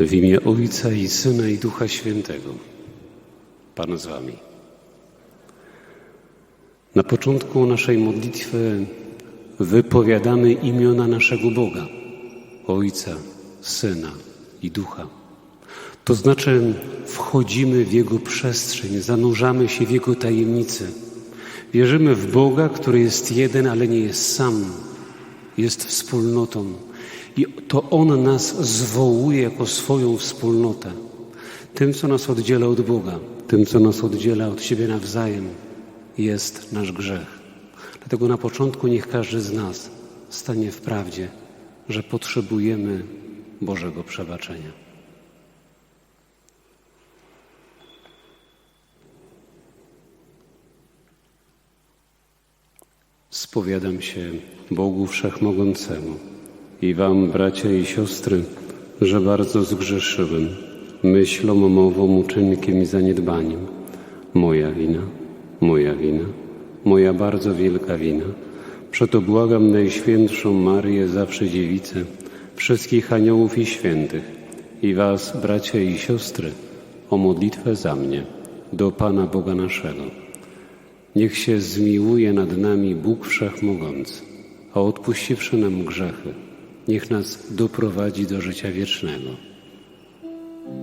W imię Ojca i Syna i Ducha Świętego. Pan z Wami. Na początku naszej modlitwy wypowiadamy imiona naszego Boga, Ojca, Syna i Ducha. To znaczy wchodzimy w Jego przestrzeń, zanurzamy się w Jego tajemnicy. Wierzymy w Boga, który jest jeden, ale nie jest sam, jest wspólnotą. I to On nas zwołuje jako swoją wspólnotę. Tym, co nas oddziela od Boga, tym, co nas oddziela od siebie nawzajem, jest nasz grzech. Dlatego na początku niech każdy z nas stanie w prawdzie, że potrzebujemy Bożego przebaczenia. Spowiadam się Bogu Wszechmogącemu i Wam, bracia i siostry, że bardzo zgrzeszyłem myślą, mową, uczynkiem i zaniedbaniem. Moja wina, moja wina, moja bardzo wielka wina. Przeto błagam Najświętszą Marię, zawsze dziewicę, wszystkich aniołów i świętych i Was, bracia i siostry, o modlitwę za mnie, do Pana Boga naszego. Niech się zmiłuje nad nami Bóg Wszechmogący, a odpuściwszy nam grzechy, niech nas doprowadzi do życia wiecznego.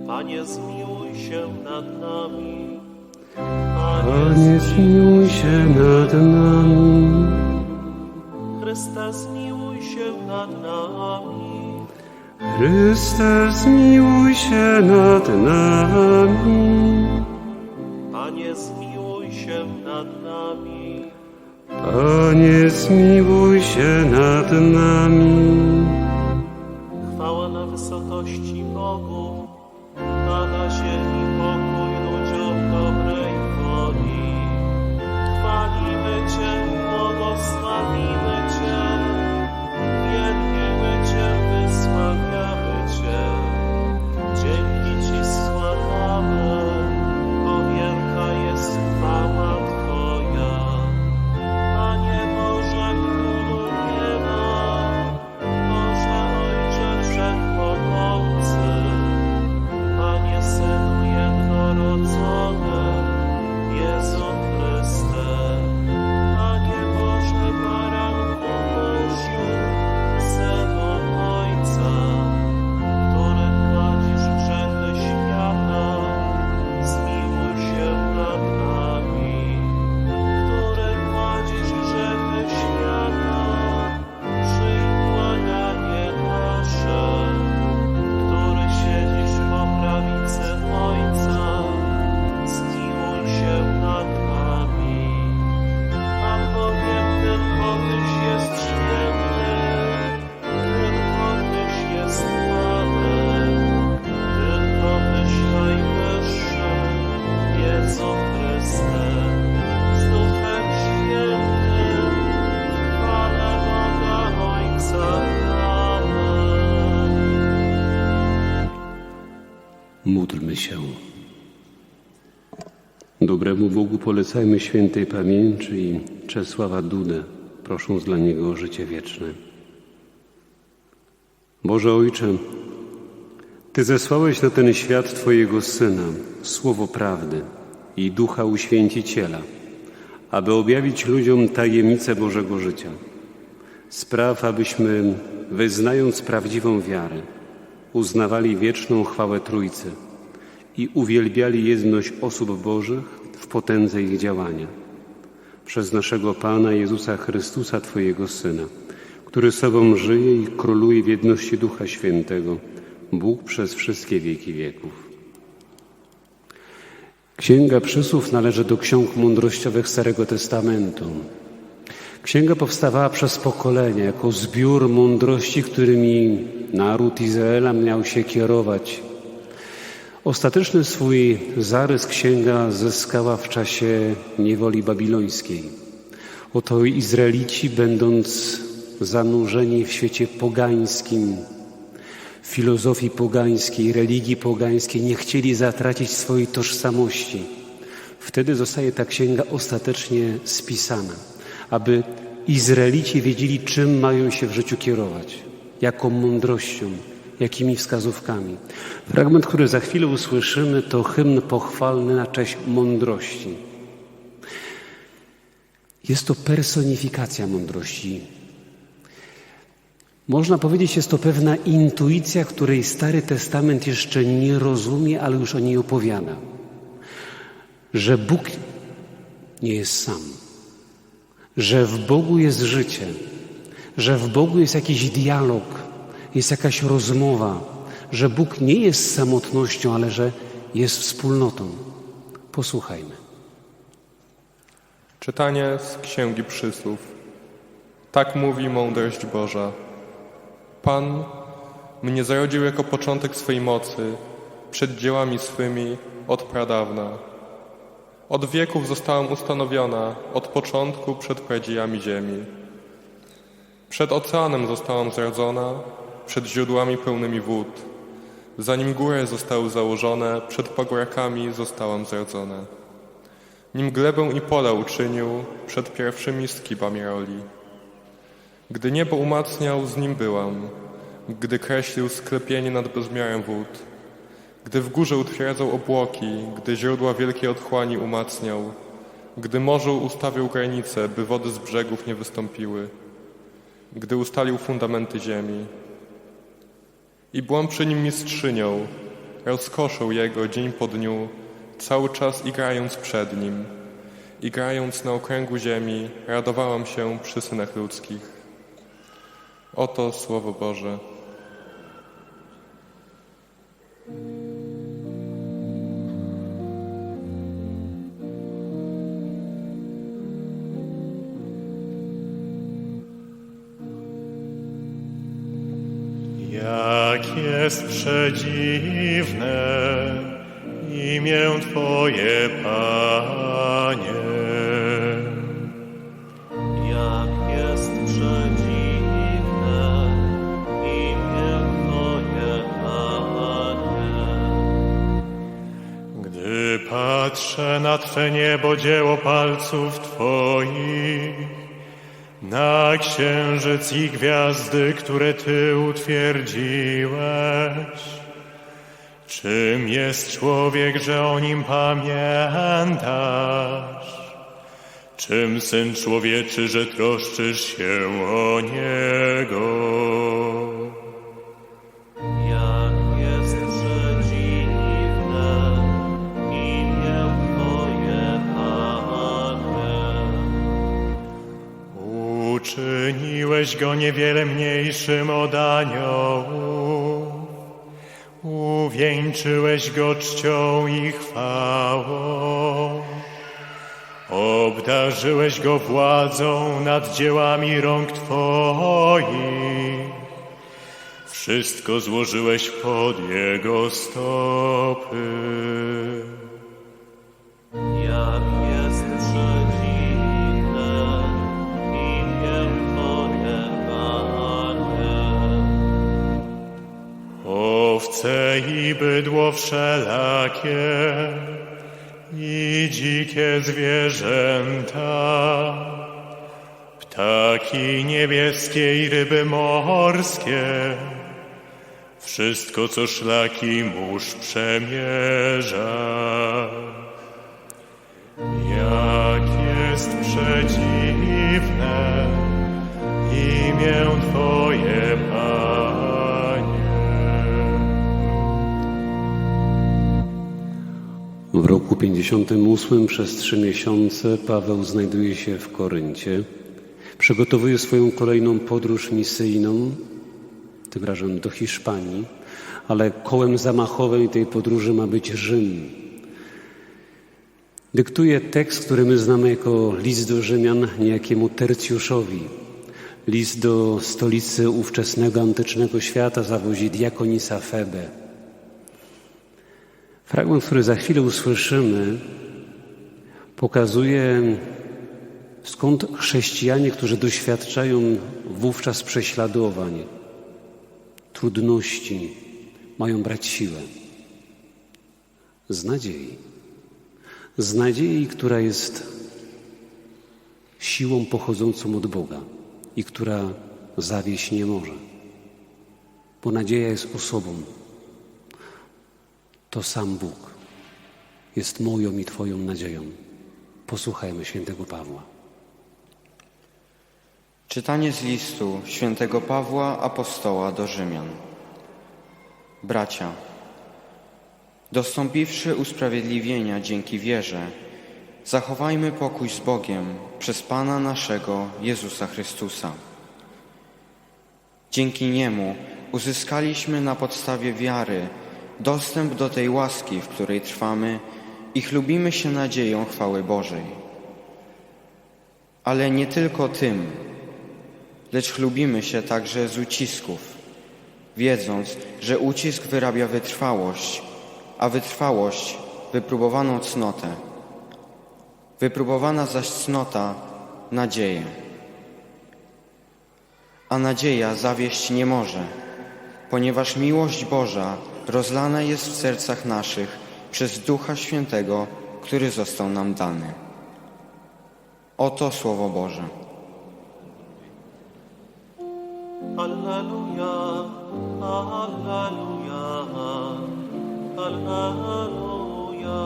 Panie, zmiłuj się nad nami. Panie, zmiłuj się nad nami. Chryste, zmiłuj się nad nami. Chryste, zmiłuj się nad nami. Panie, zmiłuj się nad nami. Panie, zmiłuj się nad nami. Bogu polecajmy świętej pamięci i Czesława Dudę, prosząc dla niego o życie wieczne. Boże Ojcze, Ty zesłałeś na ten świat Twojego Syna, słowo prawdy i ducha uświęciciela, aby objawić ludziom tajemnicę Bożego życia. Spraw, abyśmy, wyznając prawdziwą wiarę, uznawali wieczną chwałę Trójcy i uwielbiali jedność osób Bożych w potędze ich działania. Przez naszego Pana Jezusa Chrystusa, Twojego Syna, który sobą żyje i króluje w jedności Ducha Świętego, Bóg przez wszystkie wieki wieków. Księga Przysłów należy do ksiąg mądrościowych Starego Testamentu. Księga powstawała przez pokolenia jako zbiór mądrości, którymi naród Izraela miał się kierować. Ostateczny swój zarys księga zyskała w czasie niewoli babilońskiej. Oto Izraelici, będąc zanurzeni w świecie pogańskim, filozofii pogańskiej, religii pogańskiej, nie chcieli zatracić swojej tożsamości. Wtedy zostaje ta księga ostatecznie spisana, aby Izraelici wiedzieli, czym mają się w życiu kierować, jaką mądrością, jakimi wskazówkami. Fragment, który za chwilę usłyszymy, to hymn pochwalny na cześć mądrości. Jest to personifikacja mądrości. Można powiedzieć, jest to pewna intuicja, której Stary Testament jeszcze nie rozumie, ale już o niej opowiada. Że Bóg nie jest sam, że w Bogu jest życie, że w Bogu jest jakiś dialog, jest jakaś rozmowa, że Bóg nie jest samotnością, ale że jest wspólnotą. Posłuchajmy. Czytanie z Księgi Przysłów. Tak mówi mądrość Boża. Pan mnie zarodził jako początek swej mocy, przed dziełami swymi od pradawna. Od wieków zostałam ustanowiona, od początku przed pradziejami ziemi. Przed oceanem zostałam zrodzona, przed źródłami pełnymi wód. Zanim góry zostały założone, przed pagórkami zostałam zrodzona. Nim glebę i pola uczynił, przed pierwszymi skibami roli. Gdy niebo umacniał, z nim byłam. Gdy kreślił sklepienie nad bezmiarem wód. Gdy w górze utwierdzał obłoki, gdy źródła wielkiej otchłani umacniał. Gdy morzu ustawił granice, by wody z brzegów nie wystąpiły. Gdy ustalił fundamenty ziemi. I byłam przy nim mistrzynią, rozkoszą jego dzień po dniu, cały czas igrając przed nim. Igrając na okręgu ziemi, radowałam się przy synach ludzkich. Oto Słowo Boże. Jest przedziwne imię Twoje, Panie. Jak jest przedziwne imię Twoje, Panie. Gdy patrzę na Twe niebo, dzieło palców Twoich, na księżyc i gwiazdy, które Ty utwierdziłeś. Czym jest człowiek, że o nim pamiętasz? Czym syn człowieczy, że troszczysz się o niego? Uczyniłeś go niewiele mniejszym od aniołów, uwieńczyłeś go czcią i chwałą, obdarzyłeś go władzą nad dziełami rąk Twoich, wszystko złożyłeś pod jego stopy. Jak i bydło wszelakie i dzikie zwierzęta, ptaki niebieskie i ryby morskie, wszystko co szlaki mórz przemierza. Jak jest przedziwne imię Twoje, W roku 58 przez trzy miesiące Paweł znajduje się w Koryncie. Przygotowuje swoją kolejną podróż misyjną, tym razem do Hiszpanii, ale kołem zamachowym tej podróży ma być Rzym. Dyktuje tekst, który my znamy jako list do Rzymian niejakiemu Tercjuszowi. List do stolicy ówczesnego antycznego świata zawozi diakonisa Febe. Fragment, który za chwilę usłyszymy, pokazuje skąd chrześcijanie, którzy doświadczają wówczas prześladowań, trudności, mają brać siłę. Z nadziei. Z nadziei, która jest siłą pochodzącą od Boga i która zawieść nie może. bo nadzieja jest osobą. To sam Bóg jest moją i Twoją nadzieją. Posłuchajmy świętego Pawła. Czytanie z listu świętego Pawła apostoła do Rzymian. Bracia, dostąpiwszy usprawiedliwienia dzięki wierze, zachowajmy pokój z Bogiem przez Pana naszego Jezusa Chrystusa. Dzięki Niemu uzyskaliśmy na podstawie wiary dostęp do tej łaski, w której trwamy i chlubimy się nadzieją chwały Bożej. Ale nie tylko tym, lecz chlubimy się także z ucisków, wiedząc, że ucisk wyrabia wytrwałość, a wytrwałość wypróbowaną cnotę, wypróbowana zaś cnota nadzieję. A nadzieja zawieść nie może, ponieważ miłość Boża rozlana jest w sercach naszych przez Ducha Świętego, który został nam dany. Oto Słowo Boże. Alleluja, Alleluja, Alleluja, Alleluja,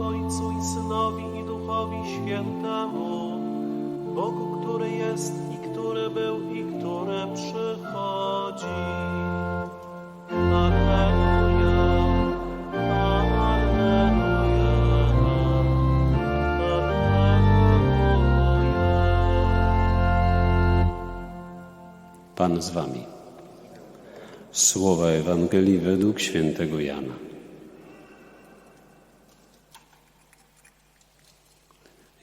Ojcu i Synowi i Duchowi Świętemu, Bogu, który jest i który był i który przychodzi. Pan z Wami. Słowa Ewangelii według świętego Jana.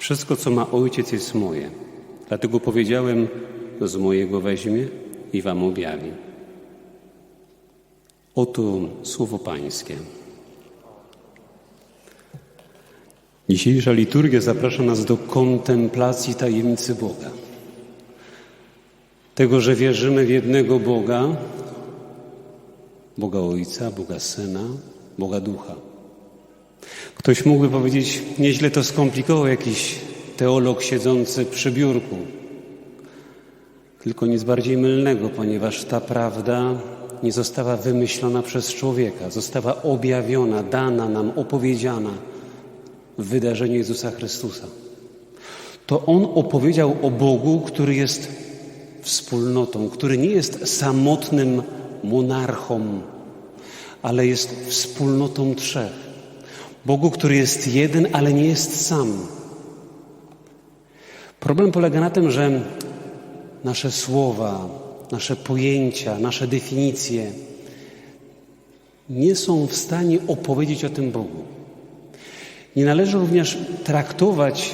Wszystko, co ma Ojciec, jest moje. Dlatego powiedziałem, z mojego weźmie i Wam objawi. Oto słowo Pańskie. Dzisiejsza liturgia zaprasza nas do kontemplacji tajemnicy Boga. Tego, że wierzymy w jednego Boga, Boga Ojca, Boga Syna, Boga Ducha. Ktoś mógłby powiedzieć, nieźle to skomplikował jakiś teolog siedzący przy biurku. Tylko nic bardziej mylnego, ponieważ ta prawda nie została wymyślona przez człowieka, została objawiona, dana nam, opowiedziana w wydarzeniu Jezusa Chrystusa. To On opowiedział o Bogu, który jest wspólnotą, który nie jest samotnym monarchą, ale jest wspólnotą trzech. Bogu, który jest jeden, ale nie jest sam. Problem polega na tym, że nasze słowa, nasze pojęcia, nasze definicje nie są w stanie opowiedzieć o tym Bogu. Nie należy również traktować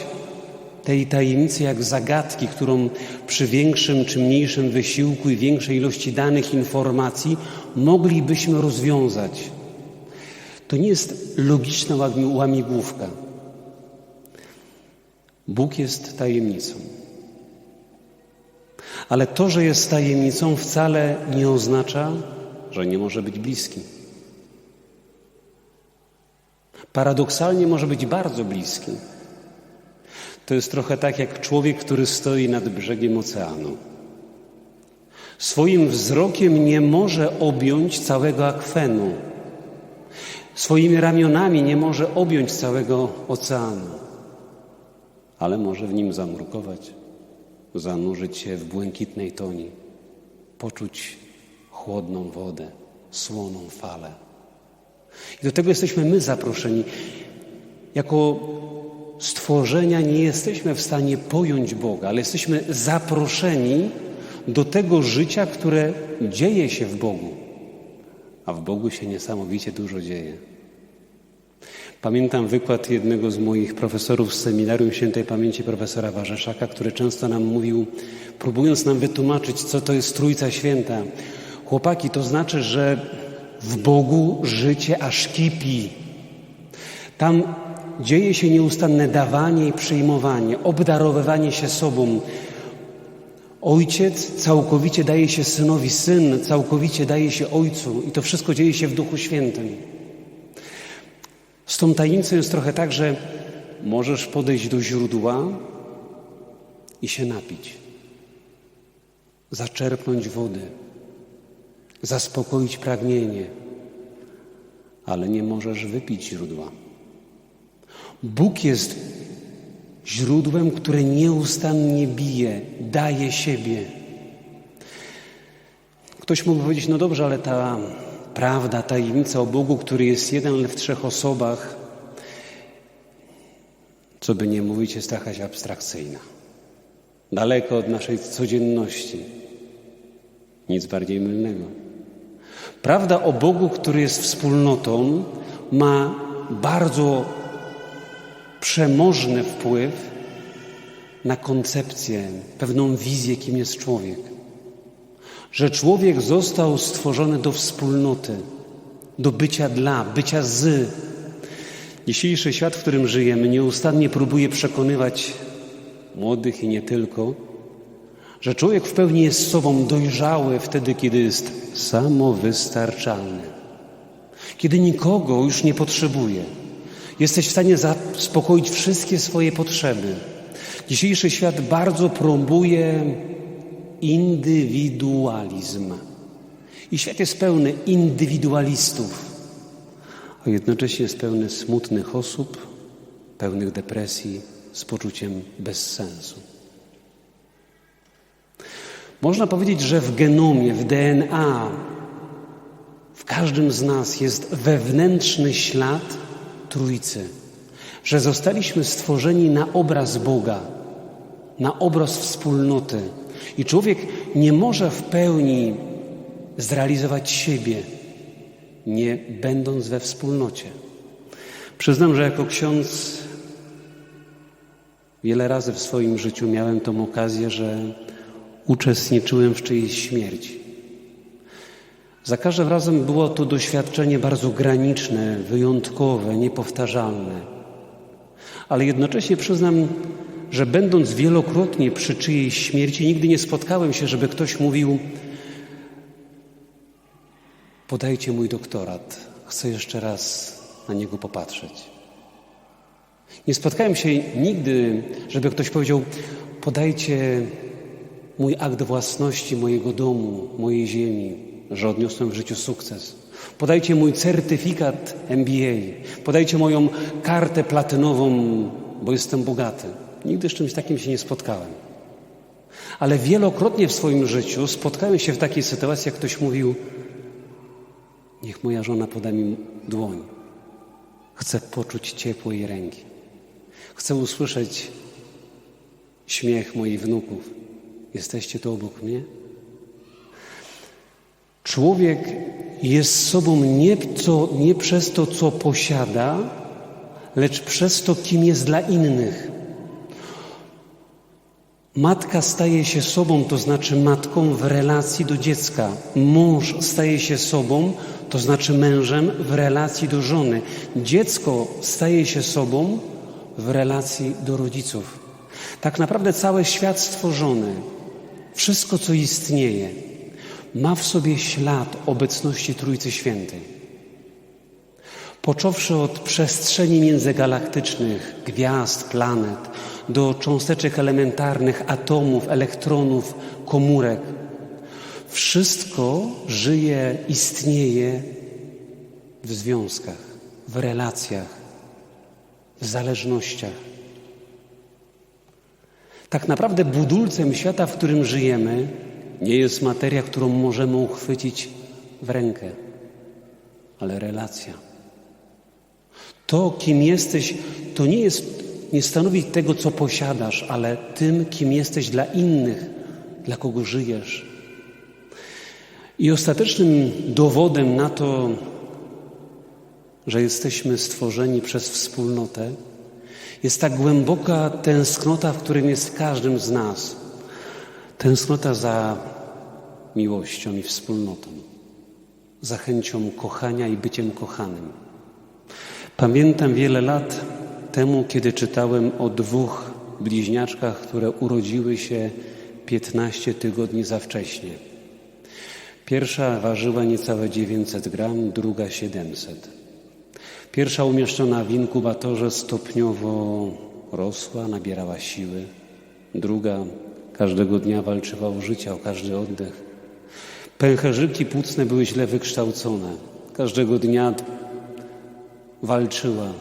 tej tajemnicy jak zagadki, którą przy większym czy mniejszym wysiłku i większej ilości danych, informacji moglibyśmy rozwiązać. To nie jest logiczna łami- łamigłówka. Bóg jest tajemnicą. Ale to, że jest tajemnicą, wcale nie oznacza, że nie może być bliski. Paradoksalnie może być bardzo bliski. To jest trochę tak jak człowiek, który stoi nad brzegiem oceanu. Swoim wzrokiem nie może objąć całego akwenu. Swoimi ramionami nie może objąć całego oceanu, ale może w nim zanurkować, zanurzyć się w błękitnej toni, poczuć chłodną wodę, słoną falę. I do tego jesteśmy my zaproszeni. Jako stworzenia nie jesteśmy w stanie pojąć Boga, ale jesteśmy zaproszeni do tego życia, które dzieje się w Bogu. a w Bogu się niesamowicie dużo dzieje. Pamiętam wykład jednego z moich profesorów z seminarium świętej pamięci profesora Warzeszaka, który często nam mówił, próbując nam wytłumaczyć, co to jest Trójca Święta. Chłopaki, to znaczy, że w Bogu życie aż kipi. Tam dzieje się nieustanne dawanie i przyjmowanie, obdarowywanie się sobą. Ojciec całkowicie daje się synowi, syn całkowicie daje się ojcu i to wszystko dzieje się w Duchu Świętym. Z tą tajemnicą jest trochę tak, że możesz podejść do źródła i się napić, zaczerpnąć wody, zaspokoić pragnienie, ale nie możesz wypić źródła. Bóg jest źródłem, które nieustannie bije, daje siebie. Ktoś mógł powiedzieć, no dobrze, ale ta prawda, tajemnica o Bogu, który jest jeden, ale w trzech osobach, co by nie mówić, jest jakaś abstrakcyjna. Daleko od naszej codzienności. Nic bardziej mylnego. Prawda o Bogu, który jest wspólnotą, ma bardzo przemożny wpływ na koncepcję, pewną wizję, kim jest człowiek. Że człowiek został stworzony do wspólnoty, do bycia dla, bycia z. Dzisiejszy świat, w którym żyjemy, nieustannie próbuje przekonywać młodych i nie tylko, że człowiek w pełni jest sobą dojrzały wtedy, kiedy jest samowystarczalny, kiedy nikogo już nie potrzebuje. Jesteś w stanie zaspokoić wszystkie swoje potrzeby. Dzisiejszy świat bardzo promuje indywidualizm. I świat jest pełny indywidualistów, a jednocześnie jest pełny smutnych osób, pełnych depresji, z poczuciem bezsensu. Można powiedzieć, że w genomie, w DNA, w każdym z nas jest wewnętrzny ślad Trójcy, że zostaliśmy stworzeni na obraz Boga, na obraz wspólnoty. I człowiek nie może w pełni zrealizować siebie, nie będąc we wspólnocie. Przyznam, że jako ksiądz wiele razy w swoim życiu miałem tą okazję, że uczestniczyłem w czyjejś śmierci. Za każdym razem było to doświadczenie bardzo graniczne, wyjątkowe, niepowtarzalne. Ale jednocześnie przyznam, że będąc wielokrotnie przy czyjejś śmierci, nigdy nie spotkałem się, żeby ktoś mówił: Podajcie mój doktorat, chcę jeszcze raz na niego popatrzeć. Nie spotkałem się nigdy, żeby ktoś powiedział: Podajcie mój akt własności mojego domu, mojej ziemi, że odniosłem w życiu sukces. Podajcie mój certyfikat MBA, podajcie moją kartę platynową, bo jestem bogaty. Nigdy z czymś takim się nie spotkałem. Ale wielokrotnie w swoim życiu spotkałem się w takiej sytuacji, jak ktoś mówił: Niech moja żona poda mi dłoń. Chcę poczuć ciepło jej ręki. Chcę usłyszeć śmiech moich wnuków. Jesteście tu obok mnie? Człowiek jest sobą nie, co, nie przez to, co posiada, lecz przez to, kim jest dla innych. Matka staje się sobą, to znaczy matką w relacji do dziecka. Mąż staje się sobą, to znaczy mężem w relacji do żony. Dziecko staje się sobą w relacji do rodziców. Tak naprawdę cały świat stworzony, wszystko co istnieje, ma w sobie ślad obecności Trójcy Świętej. Począwszy od przestrzeni międzygalaktycznych, gwiazd, planet, do cząsteczek elementarnych, atomów, elektronów, komórek, wszystko żyje, istnieje w związkach, w relacjach, w zależnościach. Tak naprawdę budulcem świata, w którym żyjemy, nie jest materia, którą możemy uchwycić w rękę, ale relacja. To, kim jesteś, to nie jest, nie stanowi tego, co posiadasz, ale tym, kim jesteś dla innych, dla kogo żyjesz. I ostatecznym dowodem na to, że jesteśmy stworzeni przez wspólnotę, jest ta głęboka tęsknota, w którym jest każdym z nas. Tęsknota za miłością i wspólnotą, za chęcią kochania i byciem kochanym. Pamiętam wiele lat temu, kiedy czytałem o dwóch bliźniaczkach, które urodziły się 15 tygodni za wcześnie. Pierwsza ważyła niecałe 900 gram, druga 700. Pierwsza umieszczona w inkubatorze stopniowo rosła, nabierała siły. Druga każdego dnia walczyła o życie, o każdy oddech. Pęcherzyki płucne były źle wykształcone. Każdego dnia walczyła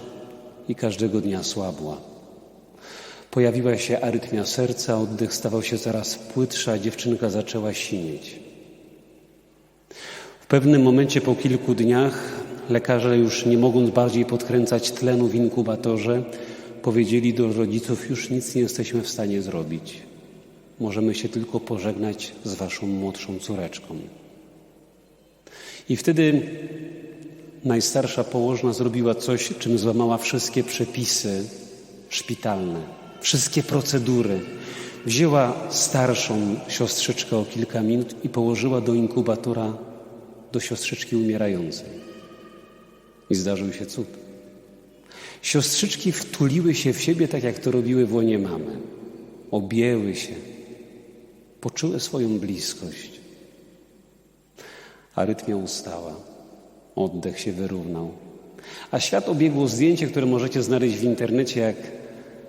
i każdego dnia słabła. Pojawiła się arytmia serca, oddech stawał się coraz płytszy, a dziewczynka zaczęła sinieć. W pewnym momencie po kilku dniach lekarze już nie mogąc bardziej podkręcać tlenu w inkubatorze, powiedzieli do rodziców: Już nic nie jesteśmy w stanie zrobić. Możemy się tylko pożegnać z waszą młodszą córeczką. I wtedy najstarsza położna zrobiła coś, czym złamała wszystkie przepisy szpitalne, wszystkie procedury. Wzięła starszą siostrzyczkę o kilka minut i położyła do inkubatora do siostrzyczki umierającej. I zdarzył się cud. Siostrzyczki wtuliły się w siebie tak, jak to robiły w łonie mamy. Objęły się, poczuły swoją bliskość. Arytmia ustała, oddech się wyrównał. A świat obiegło zdjęcie, które możecie znaleźć w internecie, jak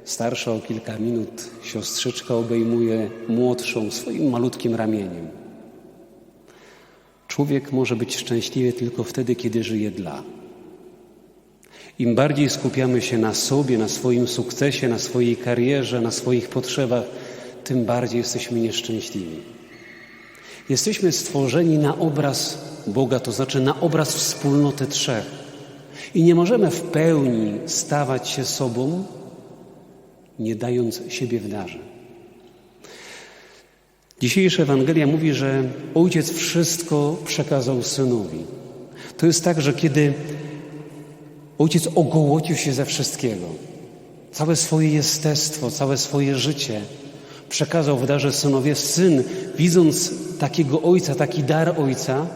starsza o kilka minut siostrzyczka obejmuje młodszą swoim malutkim ramieniem. Człowiek może być szczęśliwy tylko wtedy, kiedy żyje dla. Im bardziej skupiamy się na sobie, na swoim sukcesie, na swojej karierze, na swoich potrzebach, tym bardziej jesteśmy nieszczęśliwi. Jesteśmy stworzeni na obraz Boga, to znaczy na obraz wspólnoty trzech. I nie możemy w pełni stawać się sobą, nie dając siebie w darze. Dzisiejsza Ewangelia mówi, że Ojciec wszystko przekazał Synowi. To jest tak, że kiedy Ojciec ogołocił się ze wszystkiego, całe swoje jestestwo, całe swoje życie przekazał w darze Synowie, Syn, widząc takiego Ojca, taki dar Ojca,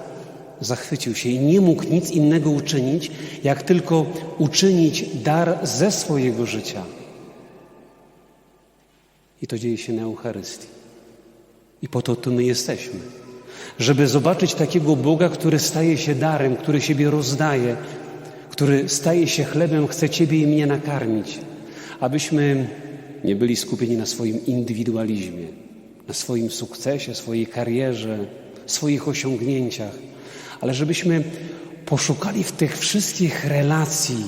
zachwycił się i nie mógł nic innego uczynić, jak tylko uczynić dar ze swojego życia. I to dzieje się na Eucharystii. I po to tu my jesteśmy. Żeby zobaczyć takiego Boga, który staje się darem, który siebie rozdaje, który staje się chlebem, chce Ciebie i mnie nakarmić. Abyśmy nie byli skupieni na swoim indywidualizmie, na swoim sukcesie, swojej karierze, swoich osiągnięciach, ale żebyśmy poszukali w tych wszystkich relacji,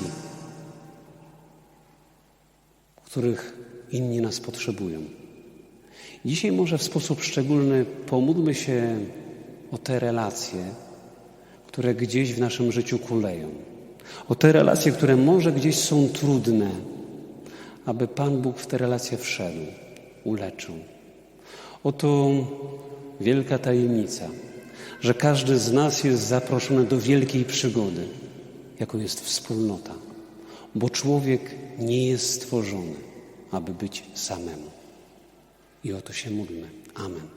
których inni nas potrzebują. Dzisiaj może w sposób szczególny pomódlmy się o te relacje, które gdzieś w naszym życiu kuleją. O te relacje, które może gdzieś są trudne, aby Pan Bóg w te relacje wszedł, uleczył. Oto wielka tajemnica, że każdy z nas jest zaproszony do wielkiej przygody, jaką jest wspólnota, bo człowiek nie jest stworzony, aby być samemu. I o to się módlmy. Amen.